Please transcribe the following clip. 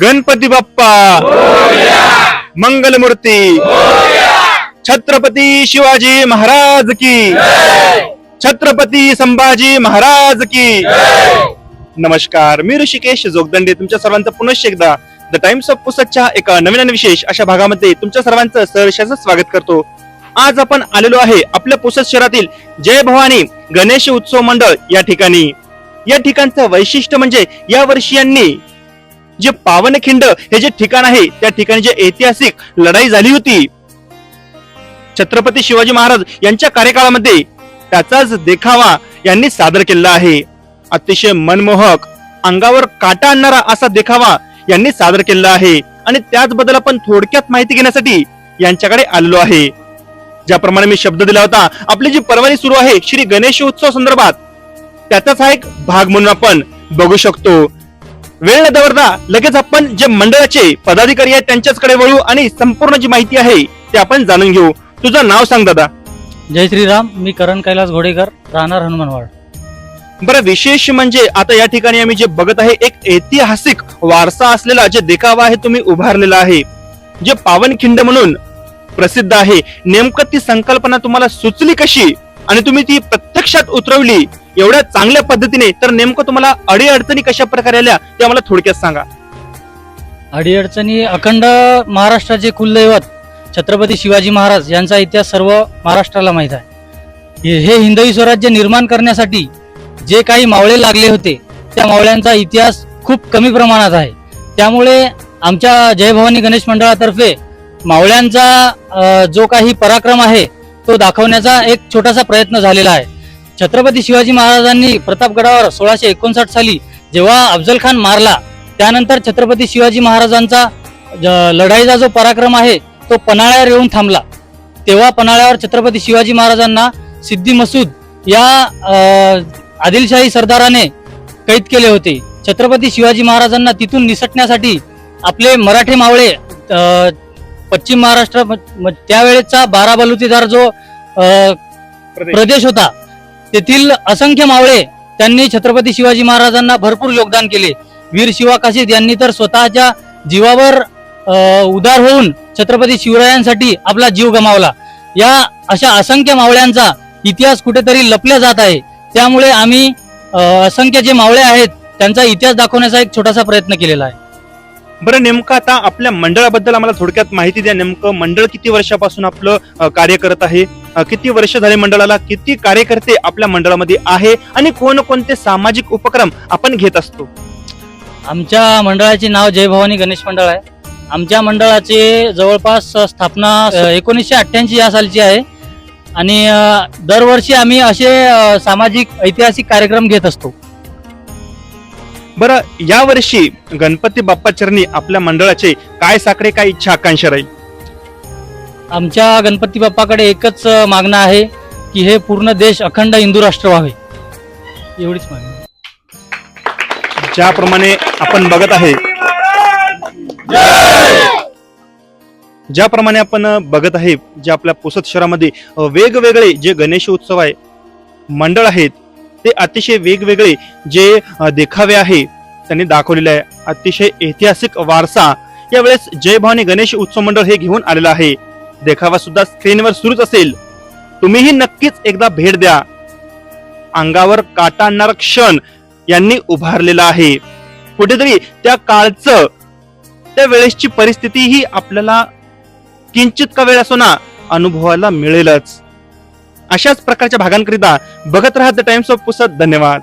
गणपती बाप्पा. मंगलमूर्ती. छत्रपती शिवाजी महाराज की. छत्रपती संभाजी महाराज की. नमस्कार मी ऋषिकेश जोगदंडे. तुमच्या सर्वांचं पुनश्च एकदा द टाइम्स ऑफ पुसदच्या एका नवीन आणि विशेष अशा भागामध्ये तुमच्या सर्वांचं सहर्षाचं स्वागत करतो. आज आपण आलेलो आहे आपल्या पुसत शहरातील जय भवानी गणेश उत्सव मंडळ या ठिकाणी. या ठिकाणचं वैशिष्ट्य म्हणजे या वर्षी यांनी जे पावनखिंड हे जे ठिकाण आहे त्या ठिकाणी जे ऐतिहासिक लढाई झाली होती. छत्रपती शिवाजी महाराज यांच्या कार्यकाळामध्ये त्याचाच देखावा यांनी सादर केलेला आहे. अतिशय मनमोहक अंगावर काटा आणणारा असा देखावा यांनी सादर केलेला आहे. आणि त्याचबद्दल आपण थोडक्यात माहिती घेण्यासाठी यांच्याकडे आलेलो आहे. ज्याप्रमाणे मी शब्द दिला होता आपली जी पर्वणी सुरू आहे श्री गणेश उत्सव संदर्भात त्याचाच हा एक भाग म्हणून आपण बघू शकतो. वेळ न दवरता लगेच आपण जे मंडळाचे पदाधिकारी आहेत त्यांच्याचकडे वळू आणि संपूर्ण जी माहिती आहे ते आपण जाणून घेऊ. तुझं नाव सांग दादा. जय श्रीराम मी करण कैलास घोडेकर राहणार हनुमानवाड. बरं विशेष म्हणजे आता या ठिकाणी आम्ही जे बघत आहे एक ऐतिहासिक वारसा असलेला जे देखावा आहे तुम्ही उभारलेला आहे. जे पावनखिंड म्हणून प्रसिद्ध आहे. नेमकं ती संकल्पना तुम्हाला सुचली कशी? आणि तुम्ही ती प्रत्यक्षात उतरवली एवढ्या चांगल्या पद्धतीने तर नेमकं तुम्हाला अडीअडचणी कशा प्रकारे आल्या ते आम्हाला थोडक्यात सांगा. अडीअडचणी अखंड महाराष्ट्राचे कुलदैवत छत्रपती शिवाजी महाराज यांचा इतिहास सर्व महाराष्ट्राला माहीत आहे. हे- हिंदवी स्वराज्य निर्माण करण्यासाठी जे काही मावळे लागले होते त्या मावळ्यांचा इतिहास खूप कमी प्रमाणात आहे. त्यामुळे आमच्या जय भवानी गणेश मंडळातर्फे मावळ्यांचा जो काही पराक्रम आहे तो दाखवण्याचा एक छोटासा प्रयत्न झालेला आहे. छत्रपती शिवाजी महाराजांनी प्रतापगडावर सोळाशे एकोणसाठ साली जेव्हा अफजल खान मारला त्यानंतर छत्रपती शिवाजी महाराजांचा लढाईचा जो पराक्रम आहे तो पन्हाळ्यावर येऊन थांबला. तेव्हा पन्हाळ्यावर छत्रपती शिवाजी महाराजांना सिद्धी मसूद या आदिलशाही सरदाराने कैद केले होते. छत्रपती शिवाजी महाराजांना तिथून निसटण्यासाठी आपले मराठी मावळे पश्चिम महाराष्ट्र त्यावेळेचा बारा बलुतेदार जो प्रदेश. होता. तेथील असंख्य मावळे त्यांनी छत्रपती शिवाजी महाराजांना भरपूर योगदान केले. वीर शिवा काशीद यांनी तर स्वतःच्या जीवावर उदार होऊन छत्रपती शिवरायांसाठी आपला जीव गमावला. या अशा असंख्य मावळ्यांचा इतिहास कुठेतरी लपल्या जात आहे. त्यामुळे आम्ही असंख्य जे मावळे आहेत त्यांचा इतिहास दाखवण्याचा एक छोटासा प्रयत्न केलेला आहे. बरं नेमकं आता आपल्या मंडळाबद्दल आम्हाला थोडक्यात माहिती द्या. नेमकं मंडळ किती वर्षापासून आपलं कार्य करत आहे? किती वर्ष झाले मंडळाला किती कार्यकर्ते आपल्या मंडळामध्ये आहे आणि कोणकोणते सामाजिक उपक्रम आपण घेत असतो? आमच्या मंडळाचे नाव जय भवानी गणेश मंडळ आहे. आमच्या मंडळाचे जवळपास स्थापना एकोणीसशे अठ्ठ्याऐंशी या सालची आहे. आणि दरवर्षी आम्ही असे सामाजिक ऐतिहासिक कार्यक्रम घेत असतो. बरं या वर्षी गणपती बाप्पा चरणी आपल्या मंडळाचे काय साकडे काय इच्छा आकांक्षा राहील? आमच्या गणपती बाप्पाकडे एकच मागणं आहे की हे पूर्ण देश अखंड हिंदू राष्ट्र व्हावे. एवढीच मागणी. ज्याप्रमाणे आपण बघत आहे ज्याप्रमाणे आपण बघत आहे जे आपल्या पुसद शहरामध्ये वेगवेगळे जे गणेश उत्सव आहे मंडळ आहेत ते अतिशय वेगवेगळे जे देखावे आहे त्यांनी दाखवलेले आहे. अतिशय ऐतिहासिक वारसा. यावेळेस जय भवानी गणेश उत्सव मंडळ हे घेऊन आलेलं आहे. देखावा सुद्धा स्क्रीनवर सुरूच असेल. तुम्हीही नक्कीच एकदा भेट द्या. अंगावर काटा आणणारा क्षण यांनी उभारलेला आहे. कुठेतरी त्या काळचं त्या वेळेसची परिस्थिती ही आपल्याला किंचित का वेळ असो ना अनुभवायला मिळेलच. अशाच प्रकारच्या भागांकरिता बघत राहा द टाइम्स ऑफ पुसत धन्यवाद.